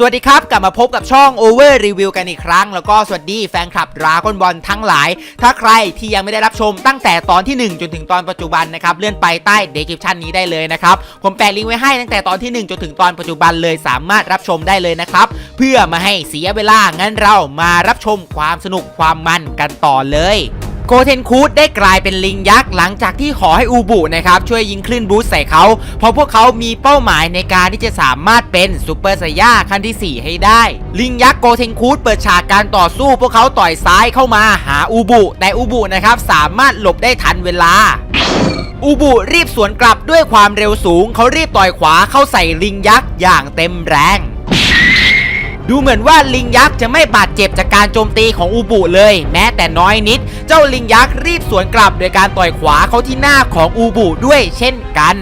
สวัสดีครับ กลับมาพบกับช่อง Over Review กันอีกครั้ง แล้วก็สวัสดีแฟนคลับดราก้อนบอลทั้งหลาย ถ้าใครที่ยังไม่ได้รับชมตั้งแต่ตอนที่ 1 จนถึงตอนปัจจุบันนะครับ เลื่อนไปใต้ description นี้ได้เลยนะครับ ผมแปะลิงก์ไว้ให้ตั้งแต่ตอนที่ 1 จนถึงตอนปัจจุบันเลยสามารถรับชมได้เลยนะครับ เพื่อมาให้เสียเวลางั้นเรามารับชมความสนุกความมันกันต่อเลย โกเทนคูดได้กลายเป็นลิงยักษ์หลังจากที่ขอให้อูบุนะครับช่วยยิงคลื่นบูสใส่เขา เพราะพวกเขามีเป้าหมายในการที่จะสามารถเป็นซูเปอร์ไซย่าขั้นที่ 4 ให้ได้ ลิงยักษ์โกเทนคูดเปิดฉากการต่อสู้พวกเขาต่อยซ้ายเข้ามาหาอูบุแต่อูบุนะครับสามารถหลบได้ทันเวลาอูบุรีบสวนกลับด้วยความเร็วสูง เขารีบต่อยขวาเข้าใส่ลิงยักษ์อย่างเต็มแรง ดูเหมือนว่าลิงยักษ์จะไม่บาดเจ็บจากการโจมตีของอูบุเลย แม้แต่น้อยนิด เจ้าลิงยักษ์รีบสวนกลับโดยการต่อยขวาเขาที่หน้าของอูบุด้วยเช่นกัน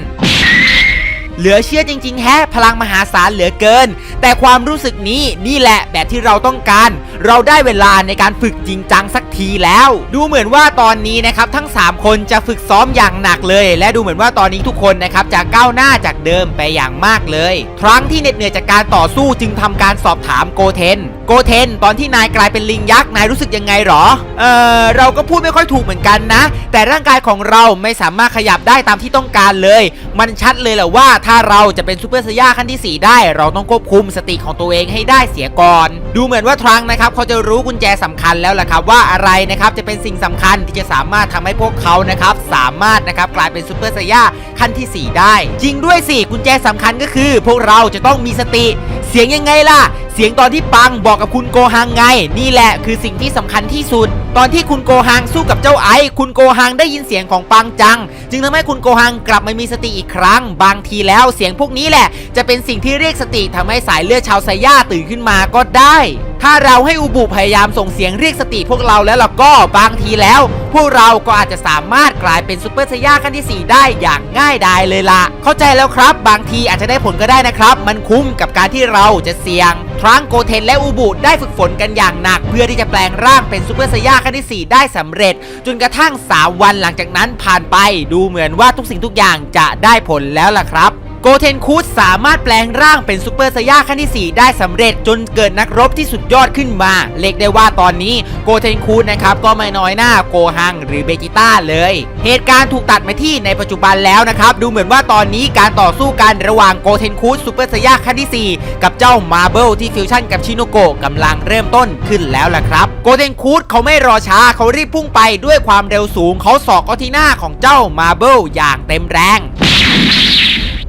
เหลือเชื่อจริงๆแฮะพลังมหาศาลเหลือเกิน แต่ความรู้สึกนี้นี่แหละแบบที่เราต้องการ เราได้เวลาในการฝึกจริงจังสักทีแล้ว ดูเหมือนว่าตอนนี้นะครับทั้ง 3 คนจะฝึกซ้อมอย่างหนักเลย และดูเหมือนว่าตอนนี้ทุกคนนะครับจะก้าวหน้าจากเดิมไปอย่างมากเลย ครั้งที่เหน็ดเหนื่อยจากการต่อสู้จึงทำการสอบถามโกเทน โกเทน ตอนที่นายกลายเป็นลิงยักษ์นายรู้สึกยังไงหรอ เออเราก็พูดไม่ค่อยถูกเหมือนกันนะ แต่ร่างกายของเราไม่สามารถขยับได้ตามที่ต้องการเลย มันชัดเลยแหละว่าถ้าเราจะเป็นซูเปอร์ไซย่าขั้นที่ 4 ได้ เราต้องควบคุมสติของตัวเองให้ได้เสียก่อน ดูเหมือนว่าทรังนะครับเขาจะรู้กุญแจสำคัญแล้วล่ะครับว่าอะไรนะครับจะเป็นสิ่งสำคัญที่จะสามารถทำให้พวกเขานะครับสามารถนะครับกลายเป็นซูเปอร์ไซย่าขั้นที่ 4 ได้ จริงด้วยสิกุญแจสำคัญก็คือ พวกเราจะต้องมีสติ เสียงยังไงล่ะเสียงตอนที่ปังบอกกับคุณโกฮังไง นี่แหละคือสิ่งที่สำคัญที่สุด ตอนที่คุณโกฮังสู้กับเจ้าไอซ์คุณโกฮังได้ยินเสียงของปังจัง จึงทำให้คุณโกฮังกลับมามีสติอีกครั้ง บางทีแล้วเสียงพวกนี้แหละ จะเป็นสิ่งที่เรียกสติทำให้สายเลือดชาวไซย่าตื่นขึ้นมาก็ได้ ถ้าเราให้อุบุพยายามส่งเสียงเรียกสติพวกเราแล้วล่ะก็บางทีแล้ว พวกเราก็อาจจะสามารถกลายเป็นซูเปอร์ไซย่าขั้นที่ 4 ได้อย่างง่ายดายเลยล่ะ เข้าใจแล้วครับ บางทีอาจจะได้ผลก็ได้นะครับ มันคุ้มกับการที่เราจะเสี่ยง ทรังโกเทนและอูบุได้ฝึกฝนกันอย่างหนัก เพื่อที่จะแปลงร่างเป็นซูเปอร์ไซย่าขั้นที่ 4 ได้สำเร็จ จนกระทั่ง 3 วันหลังจากนั้นผ่านไป ดูเหมือนว่าทุกสิ่งทุกอย่างจะได้ผลแล้วล่ะครับ กเทนคูดสามารถแปลงร่างเป็นซูเปอร์ไซย่าขั้นที่ 4 ได้สำเร็จจนเกิดนักรบที่สุดยอดขึ้นมาเรียกได้ว่าตอนนี้โกเทนคูดนะครับก็ไม่น้อยหน้าโกฮังหรือเบจิต้าเลย เหตุการณ์ถูกตัดมาที่ในปัจจุบันแล้วนะครับ ดูเหมือนว่าตอนนี้การต่อสู้กันระหว่างโกเทนคูดซูเปอร์ไซย่าขั้นที่ 4 กับเจ้ามาเบิลที่ฟิวชั่นกับชิโนโกะกำลังเริ่มต้นขึ้นแล้วล่ะครับโกเทนคูดเขาไม่รอช้าเขารีบพุ่งไปด้วยความเร็วสูงเขาสอกเข้าที่หน้าของเจ้ามาเบิลอย่างเต็มแรง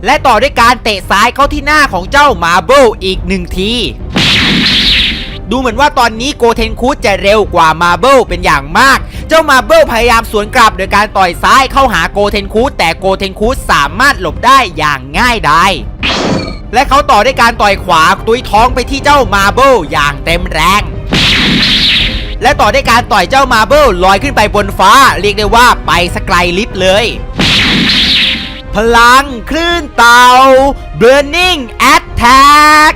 และต่อด้วยการเตะซ้ายเข้าที่หน้าของเจ้ามาเบิลอีกหนึ่งที ดูเหมือนว่าตอนนี้โกเทนคูดจะเร็วกว่ามาเบิลเป็นอย่างมาก เจ้ามาเบิลพยายามสวนกลับโดยการต่อยซ้ายเข้าหาโกเทนคูดแต่โกเทนคูดสามารถหลบได้อย่างง่ายดายและเขาต่อด้วยการต่อยขวาตุยท้องไปที่เจ้ามาเบิลอย่างเต็มแรง และต่อด้วยการต่อยเจ้ามาเบิลลอยขึ้นไปบนฟ้า เรียกได้ว่าไปสไกลลิฟต์เลย พลังคลื่นเตา Burning Attack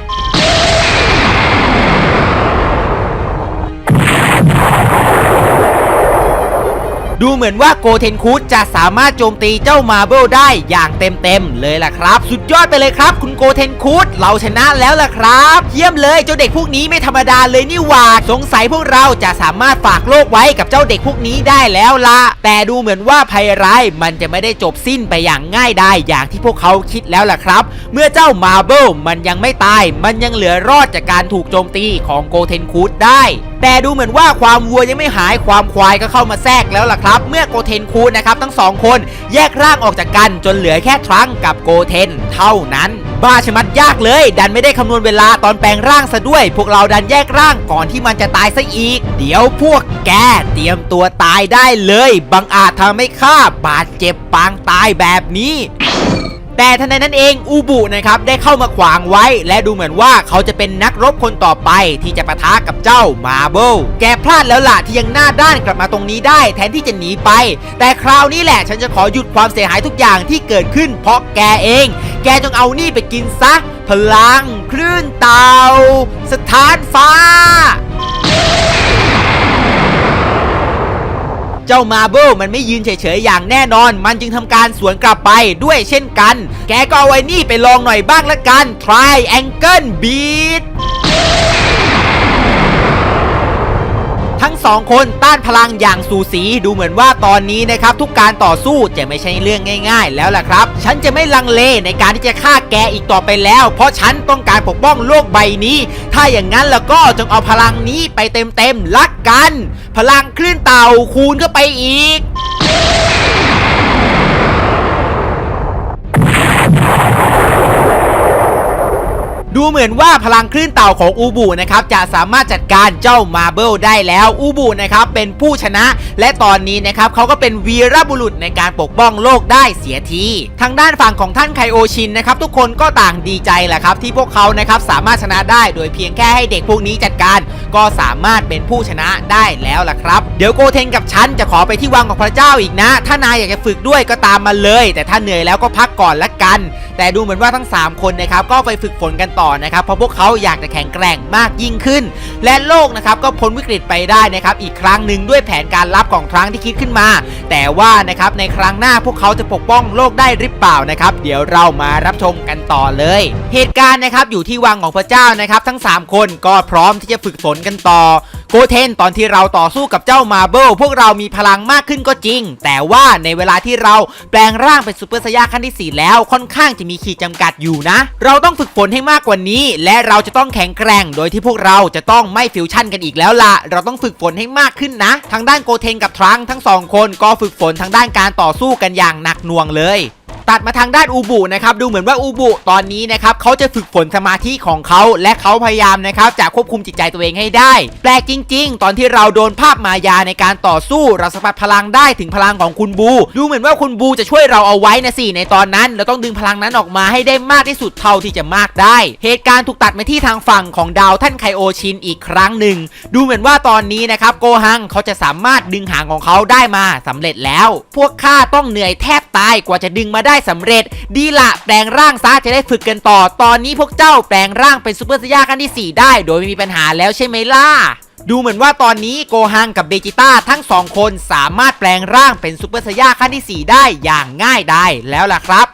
ดูเหมือนว่าโกเทนคูดจะสามารถโจมตีเจ้ามาเบิลได้อย่างเต็มๆเลยล่ะครับ สุดยอดไปเลยครับ คุณโกเทนคูดเราชนะแล้วล่ะครับ เยี่ยมเลยเจ้าเด็กพวกนี้ไม่ธรรมดาเลยนี่หว่าสงสัยพวกเราจะสามารถฝากโลกไว้กับเจ้าเด็กพวกนี้ได้แล้วล่ะแต่ดูเหมือนว่าภัยร้ายมันจะไม่ได้จบสิ้นไปอย่างง่ายดายอย่างที่พวกเขาคิดแล้วล่ะครับ เมื่อเจ้ามาเบิลมันยังไม่ตาย มันยังเหลือรอดจากการถูกโจมตีของโกเทนคูดได้ แต่ดูเหมือนว่าความวัวยังไม่หายความควายก็เข้ามาแทรกแล้วล่ะครับ เมื่อโกเทนคูนนะครับทั้งสองคนแยกร่างออกจากกันจนเหลือแค่ทรังกับโกเทนเท่านั้น บ้าชะมัดยากเลย ดันไม่ได้คำนวณเวลาตอนแปลงร่างซะด้วย พวกเราดันแยกร่างก่อนที่มันจะตายซะอีก เดี๋ยวพวกแกเตรียมตัวตายได้เลย บังอาจทำให้ข้าบาดเจ็บปางตายแบบนี้ แต่ทันใดนั้นเองอูบุนะครับได้เข้ามาขวางไว้ และดูเหมือนว่าเขาจะเป็นนักรบคนต่อไปที่จะปะทะกับเจ้ามาเบิลแกพลาดแล้วล่ะที่ยังหน้าด้านกลับมาตรงนี้ได้ แทนที่จะหนีไป แต่คราวนี้แหละฉันจะขอหยุดความเสียหายทุกอย่างที่เกิดขึ้น เพราะแกเอง แกจงเอานี่ไปกินซะ พลังคลื่นเตาสถานฟ้า จ้ามาเบิลมันไม่ยืนเฉยๆอย่างแน่นอน มันจึงทำการสวนกลับไปด้วยเช่นกัน แกก็เอาไว้นี่ไปลองหน่อยบ้างละกัน try angle Beat ทั้งสองคนต้านพลังอย่างสูสีดูเหมือนว่าตอนนี้นะครับทุกการต่อสู้จะไม่ใช่เรื่องง่าย ๆ แล้วล่ะครับ ฉันจะไม่ลังเลในการที่จะฆ่าแกอีกต่อไปแล้ว เพราะฉันต้องการปกป้องโลกใบนี้ ถ้าอย่างนั้นแล้วก็จงเอาพลังนี้ไปเต็มๆลักกัน พลังคลื่นเต่าคูณก็ไปอีก ดูเหมือนว่าพลังคลื่นเต่าของอูบูนะครับจะสามารถจัดการเจ้ามาเบิลได้แล้วอูบูนะครับเป็นผู้ชนะ และตอนนี้นะครับเขาก็เป็นวีรบุรุษในการปกป้องโลกได้เสียที ทางด้านฝั่งของท่านไคโอชินนะครับทุกคนก็ต่างดีใจแหละครับที่พวกเขานะครับสามารถชนะได้โดยเพียงแค่ให้เด็กพวกนี้จัดการ ก็สามารถเป็นผู้ชนะได้แล้วล่ะครับ เดี๋ยวโกเทนกับฉันจะขอไปที่วังของพระเจ้าอีกนะ ถ้านายอยากจะฝึกด้วยก็ตามมาเลย แต่ถ้าเหนื่อยแล้วก็พักก่อนละกันแต่ดูเหมือนว่าทั้ง 3 คนนะครับก็ไปฝึกฝนกันต่อนะครับเพราะพวกเขาอยากจะแข็งแกร่งมากยิ่งขึ้น และโลกนะครับก็พ้นวิกฤตไปได้นะครับอีกครั้งหนึ่งด้วยแผนการลับของครั้งที่คิดขึ้นมา แต่ว่านะครับในครั้งหน้าพวกเขาจะปกป้องโลกได้หรือเปล่านะครับเดี๋ยวเรามารับชมกันต่อเลย เหตุการณ์นะครับอยู่ที่วังของพระเจ้านะครับทั้ง 3 คนก็พร้อมที่จะฝึกฝนกันต่อ โกเทนตอนที่เราต่อสู้กับเจ้ามาเบิลพวกเรามีพลังมากขึ้นก็จริง แต่ว่าในเวลาที่เราแปลงร่างเป็นซูเปอร์ไซยาขั้นที่ 4 แล้วค่อนข้างจะมีขีดจำกัดอยู่นะ เราต้องฝึกฝนให้มากกว่านี้ และเราจะต้องแข็งแกร่ง โดยที่พวกเราจะต้องไม่ฟิวชั่นกันอีกแล้วละเราต้องฝึกฝนให้มากขึ้นนะ ทางด้านโกเทนกับทรังทั้งสองคนก็ฝึกฝนทางด้านการต่อสู้กันอย่างหนักหน่วงเลย ตัดมาทางด้านอูบุนะครับดูเหมือนว่าอูบุตอนนี้นะครับเขาจะฝึกฝนสมาธิของเขาและเขาพยายามนะครับจะควบคุมจิตใจตัวเองให้ได้ แปลกจริง ๆ ตอนที่เราโดนภาพมายาในการต่อสู้เราสัมผัสพลังได้ถึงพลังของคุณบู ดูเหมือนว่าคุณบูจะช่วยเราเอาไว้นะสิในตอนนั้น เราต้องดึงพลังนั้นออกมาให้ได้มากที่สุดเท่าที่จะมากได้ เหตุการณ์ถูกตัดมาที่ทางฝั่งของดาวท่านไคโอชินอีกครั้งหนึ่งดูเหมือนว่าตอนนี้นะครับโกฮังเขาจะสามารถดึงหางของเขาได้มาสำเร็จแล้ว พวกข้าต้องเหนื่อยแทบตายกว่าจะดึงมาได้สำเร็จ ดีละแปลงร่างซะจะได้ฝึกกันต่อ ตอนนี้พวกเจ้าแปลงร่างเป็นซูเปอร์ไซยาขั้นที่ 4 ได้ โดยไม่มีปัญหาแล้วใช่ไหมล่ะดูเหมือนว่าตอนนี้โกฮังกับเบจิต้าทั้งสองคนสามารถแปลงร่างเป็นซูเปอร์ไซยาขั้นที่ 4 ได้อย่างง่ายได้แล้วล่ะครับ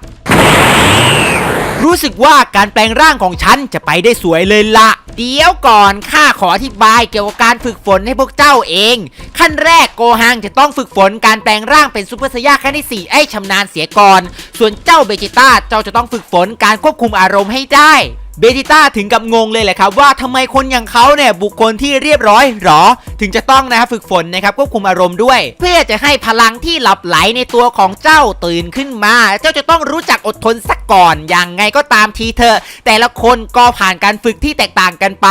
รู้สึกว่าการแปลงร่างของฉันจะไปได้สวยเลยละเดี๋ยวก่อนข้าขออธิบายเกี่ยวกับการฝึกฝนให้พวกเจ้าเอง ขั้นแรกโกฮังจะต้องฝึกฝนการแปลงร่างเป็นซูเปอร์ไซยาขั้นที่4ไอ้ชำนาญเสียก่อน ส่วนเจ้าเบจิต้าเจ้าจะต้องฝึกฝนการควบคุมอารมณ์ให้ได้ เบจิต้าถึงกับงงเลยแหละครับว่าทำไมคนอย่างเขาเนี่ยบุคคลที่เรียบร้อยหรอ ถึงจะต้องนะครับฝึกฝนนะครับควบคุมอารมณ์ด้วย เพื่อจะให้พลังที่หลับไหลในตัวของเจ้าตื่นขึ้นมา เจ้าจะต้องรู้จักอดทนสักก่อนอย่างไงก็ตามทีเถอแต่ละคนก็ผ่านการฝึกที่แตกต่างกันไป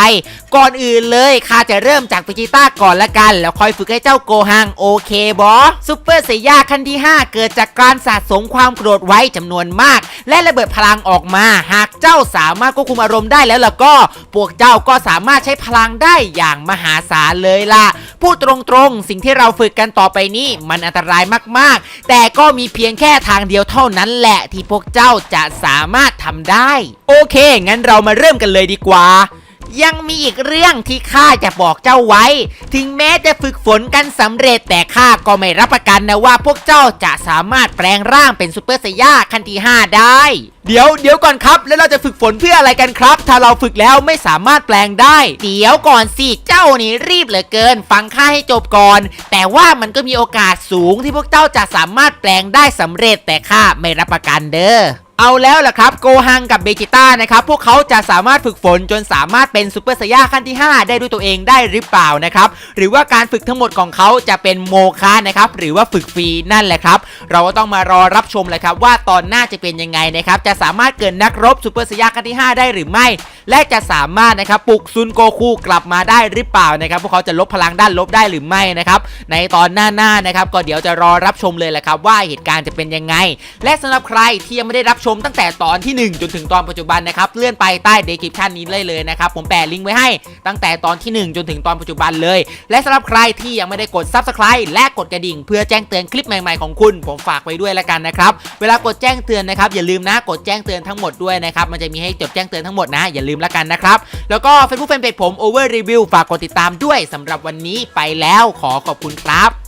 ก่อนอื่นเลยข้าจะเริ่มจากเบจิต้าก่อนละกัน แล้วค่อยฝึกให้เจ้าโกฮังโอเคบอสซูเปอร์เซย่าขั้นที่ 5 เกิดจากการสะสมความโกรธไว้จำนวนมาก และระเบิดพลังออกมา หากเจ้าสามารถควบคุมอารมณ์ได้แล้วล่ะก็พวกเจ้าก็สามารถใช้พลังได้อย่างมหาศาลเลยล่ะ พูดตรงๆ สิ่งที่เราฝึกกันต่อไปนี้มันอันตรายมากๆ แต่ก็มีเพียงแค่ทางเดียวเท่านั้นแหละที่พวกเจ้าจะสามารถทำได้ โอเค งั้นเรามาเริ่มกันเลยดีกว่ายังมีอีกเรื่องที่ข้าจะบอกเจ้าไว้ ถึงแม้จะฝึกฝนกันสำเร็จแต่ข้าก็ไม่รับประกันนะว่าพวกเจ้าจะสามารถแปลงร่างเป็นซูเปอร์ไซย่าขั้นที่ 5 ได้ เดี๋ยวเดี๋ยวก่อนครับแล้วเราจะฝึกฝนเพื่ออะไรกันครับ ถ้าเราฝึกแล้วไม่สามารถแปลงได้ เดี๋ยวก่อนสิเจ้านี่รีบเหลือเกิน ฟังข้าให้จบก่อน แต่ว่ามันก็มีโอกาสสูงที่พวกเจ้าจะสามารถแปลงได้สำเร็จแต่ข้าไม่รับประกันเด้อเอาแล้วล่ะครับโกฮังกับเบจิต้านะครับ พวกเขาจะสามารถฝึกฝนจนสามารถเป็นซูเปอร์ไซย่าขั้นที่ 5 ได้ด้วยตัวเองได้หรือเปล่านะครับ หรือว่าการฝึกทั้งหมดของเขาจะเป็นโมฆะนะครับ หรือว่าฝึกฟรีนั่นแหละครับ เราก็ต้องมารอรับชมเลยครับว่าตอนหน้าจะเป็นยังไงนะครับ จะสามารถเกินนักรบซูเปอร์ไซย่าขั้นที่ 5 ได้หรือไม่ และจะสามารถนะครับปลุกซุนโกคูกลับมาได้หรือเปล่านะครับพวกเขาจะลบพลังด้านลบได้หรือไม่นะครับในตอนหน้าๆนะครับก็เดี๋ยวจะรอรับชมเลยแหละครับว่าเหตุการณ์จะเป็นยังไง และสำหรับใครที่ยังไม่ได้รับชมตั้งแต่ตอนที่ 1 จนถึงตอนปัจจุบันนะครับเลื่อนไปใต้เดสคริปชันนี้เลยเลยนะครับผมแปะลิงก์ไว้ให้ตั้งแต่ตอนที่ 1 จนถึงตอนปัจจุบันเลย และสำหรับใครที่ยังไม่ได้กด Subscribe และกดกระดิ่ง เพื่อแจ้งเตือนคลิปใหม่ๆของคุณ ผมฝากไว้ด้วยแล้วกันนะครับเวลากดแจ้งเตือนนะครับอย่าลืมนะกดแจ้งเตือนทั้งหมดด้วยนะครับมันจะมีให้จดแจ้งเตือนทั้งหมดนะ อย่าลืมละกันนะครับแล้วก็เฟซบุ๊กแฟนเพจผม Over Review ฝากกดติดตามด้วยสำหรับวันนี้ไปแล้วขอขอบคุณครับ